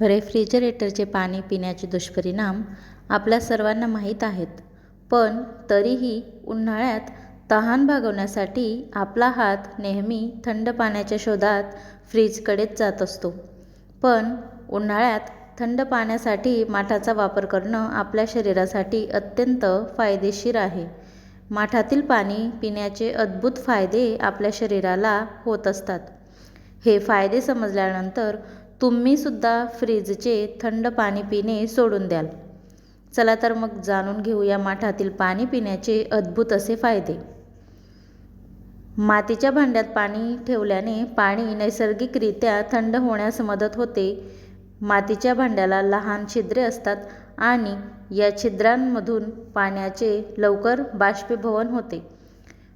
रेफ्रिजरेटरचे पाणी पिण्याचे दुष्परिणाम आपल्या सर्वांना माहीत आहेत. पण तरीही उन्हाळ्यात तहान भागवण्यासाठी आपला हात नेहमी थंड पाण्याच्या शोधात फ्रीजकडेच जात असतो. पण उन्हाळ्यात थंड पाण्यासाठी माठाचा वापर करणं आपल्या शरीरासाठी अत्यंत फायदेशीर आहे. माठातील पाणी पिण्याचे अद्भुत फायदे आपल्या शरीराला होत असतात. हे फायदे समजल्यानंतर तुम्हीसुद्धा फ्रीजचे थंड पाणी पिणे सोडून द्याल. चला तर मग जाणून घेऊया माठातील पाणी पिण्याचे अद्भुत असे फायदे. मातीच्या भांड्यात पाणी ठेवल्याने पाणी नैसर्गिकरित्या थंड होण्यास मदत होते. मातीच्या भांड्याला लहान छिद्रे असतात आणि या छिद्रांमधून पाण्याचे लवकर बाष्पीभवन होते.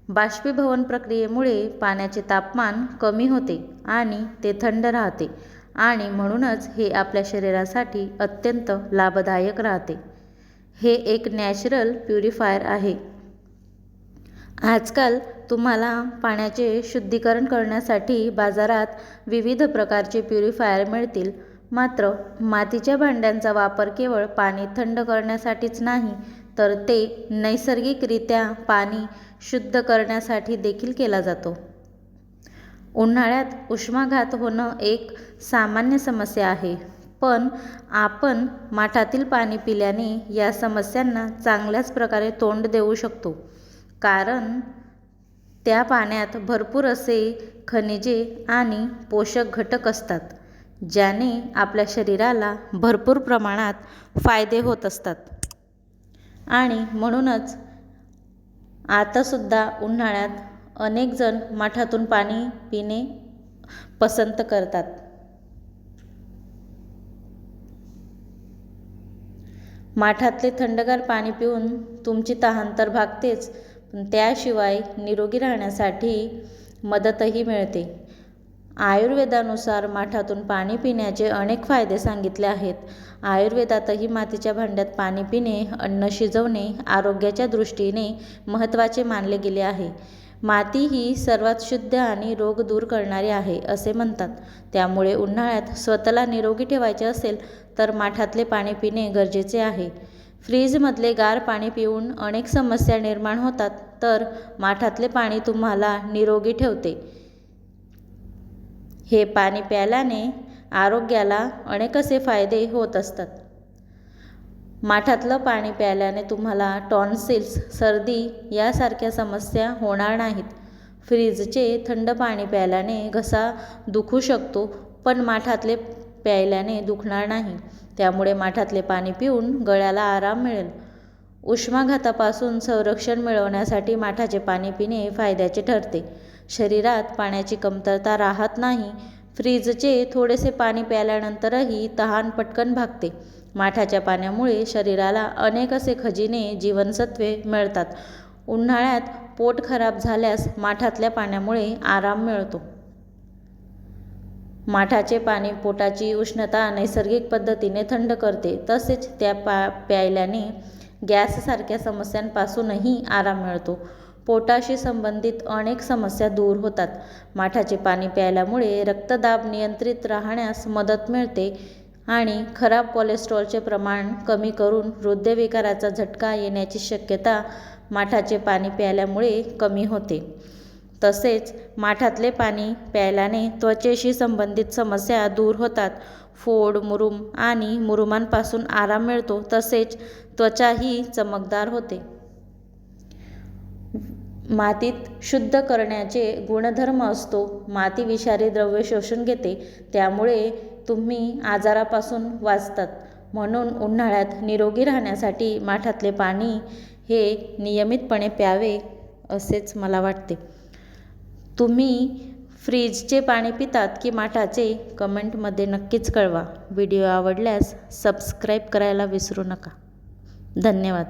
बाष्पीभवन प्रक्रियेमुळे पाण्याचे तापमान कमी होते आणि ते थंड राहते. आणि म्हणूनच हे आपल्या शरीरासाठी अत्यंत लाभदायक राहते. हे एक नॅचरल प्युरिफायर आहे. आजकाल तुम्हाला पाण्याचे शुद्धीकरण करण्यासाठी बाजारात विविध प्रकारचे प्युरिफायर मिळतील. मात्र मातीच्या भांड्यांचा वापर केवळ पाणी थंड करण्यासाठीच नाही तर ते नैसर्गिकरित्या पाणी शुद्ध करण्यासाठी देखील केला जातो. उन्हाळ्यात उष्माघात होणं एक सामान्य समस्या आहे. पण आपण माठातील पाणी पिल्याने या समस्यांना चांगल्याच प्रकारे तोंड देऊ शकतो. कारण त्या पाण्यात भरपूर असे खनिजे आणि पोषक घटक असतात ज्याने आपल्या शरीराला भरपूर प्रमाणात फायदे होत असतात. आणि म्हणूनच आतासुद्धा उन्हाळ्यात अनेकजण माठातून पाणी पिणे पसंत करतात. माठातले थंडगार पाणी पिऊन तुमची तहान तर भागतेच पण त्याशिवाय निरोगी राहण्यासाठी मदतही मिळते. आयुर्वेदानुसार माठातून पाणी पिण्याचे अनेक फायदे सांगितले आहेत. आयुर्वेदातही मातीच्या भांड्यात पाणी पिणे अन्न शिजवणे आरोग्याच्या दृष्टीने महत्त्वाचे मानले गेले आहे. माती ही सर्वात शुद्ध आणि रोग दूर करणारी आहे असे म्हणतात. त्यामुळे उन्हाळ्यात स्वतःला निरोगी ठेवायचे असेल तर माठातले पाणी पिणे गरजेचे आहे. फ्रीजमधले गार पाणी पिऊन अनेक समस्या निर्माण होतात तर माठातले पाणी तुम्हाला निरोगी ठेवते. हे पाणी प्यायल्याने आरोग्याला अनेक असे फायदे होत असतात. माठातलं पाणी प्यायल्याने तुम्हाला टॉन्सिल्स सर्दी यासारख्या समस्या होणार नाहीत. फ्रीजचे थंड पाणी प्यायल्याने घसा दुखू शकतो पण माठातले प्यायल्याने दुखणार नाही. त्यामुळे माठातले पाणी पिऊन गळ्याला आराम मिळेल. उष्माघातापासून संरक्षण मिळवण्यासाठी माठाचे पाणी पिणे फायद्याचे ठरते. शरीरात पाण्याची कमतरता राहत नाही. फ्रीजचे थोडेसे पाणी प्यायल्यानंतरही तहान पटकन भागते. माठाच्या पाण्यामुळे शरीराला अनेक असे खजिने जीवनसत्वे मिळतात. उन्हाळ्यात पोट खराब झाल्यास माठातल्या पाण्यामुळे आराम मिळतो. माठाचे पाणी पोटाची उष्णता नैसर्गिक पद्धतीने थंड करते तसेच त्या पा प्यायल्याने गॅससारख्या समस्यांपासूनही आराम मिळतो. पोटाशी संबंधित अनेक समस्या दूर होतात. माठाचे पाणी प्यायल्यामुळे रक्तदाब नियंत्रित राहण्यास मदत मिळते. आणि खराब कोलेस्ट्रॉलचे प्रमाण कमी करून हृदयविकाराचा झटका येण्याची शक्यता माठाचे पाणी प्यायल्यामुळे कमी होते. तसेच माठातले पाणी प्यायल्याने त्वचेशी संबंधित समस्या दूर होतात. फोड मुरुम आणि मुरुमांपासून आराम मिळतो तसेच त्वचाही चमकदार होते. मातीत शुद्ध करण्याचे गुणधर्म असतो. माती विषारी द्रव्य शोषून घेते. त्यामुळे तुम्ही आजारापासून वाचतात. म्हणून उन्हाळ्यात निरोगी राहण्यासाठी माठातले पाणी हे नियमितपणे प्यावे असेच मला वाटते. तुम्ही फ्रीजचे पाणी पितात की माठाचे कमेंटमध्ये नक्कीच कळवा. व्हिडिओ आवडल्यास सबस्क्राईब करायला विसरू नका. धन्यवाद.